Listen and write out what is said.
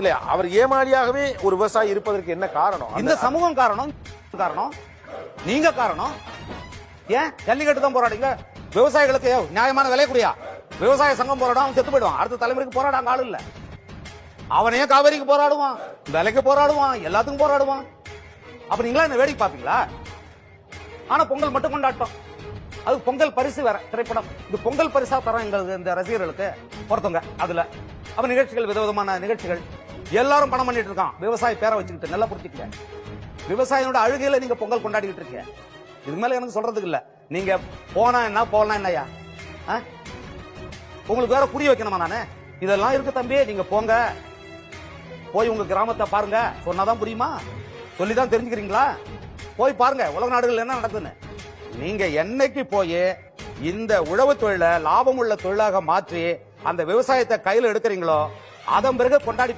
இல்ல அவர் ஏமாளியாகவே ஒரு விவசாயி இருப்பதற்கு என்ன காரணம்? இந்த சமூகம் காரணம் காரணம். நீங்க காரணம். ஏன்? ஜல்லிக்கட்டு தான் போராடுங்க விவசாயிகளுக்கு நியாயமான விலை குடியா? விவசாய சங்கம் போராடும் அவன் செத்து போயிடுவான். அடுத்த தலைமுறைக்கு போராட அங்க ஆள் இல்ல. அவனே காவேரிக்கு போராடுவான் விலைக்கு போராடுவான் எல்லாத்துக்கும் போராடுவான். அப்ப நீங்களா என்ன வேடிக்கை பாப்பீங்களா ஆனா பொங்கல் மட்டும் கொண்டாட்டம். அது பொங்கல் பரிசு வேற திரைப்படம். இது பொங்கல் பரிசா தரோம் எங்களுக்கு இந்த ரசிகர்களுக்கு பொறுத்தவங்க அதுல. அப்ப நிகழ்ச்சிகள் விதவிதமான நிகழ்ச்சிகள். எல்லாரும் பணம் பண்ணிட்டு இருக்கான். விவசாய பேரை வச்சுக்கிட்டு நல்லா புரிஞ்சுக்கங்க விவசாயியோட அழுகையில நீங்க பொங்கல் கொண்டாடிக்கிட்டு இருக்கீங்க. இதுக்கு மேல எனக்கு சொல்றதுக்கு இல்ல. நீங்க போனா என்ன போகலாம் என்னையா ஆ? உங்களுக்கு வேற புரிய வைக்கணுமா நானு? இதெல்லாம் இருக்கு தம்பி நீங்க போங்க. போய் உங்க கிராமத்தை பாருங்க. சொன்னாதான் புரியுமா? சொல்லி தான் தெரிஞ்சுக்கிறீங்களா? போய் பாருங்க உலக நாடுகள் என்ன நடக்குதுன்னு. நீங்க என்னைக்கு போய் இந்த உழவு தொழிலை லாபம் உள்ள தொழிலாக மாற்றி அந்த விவசாயத்தை கையில் எடுக்கிறீங்களோ அதன் பிறகு கொண்டாடி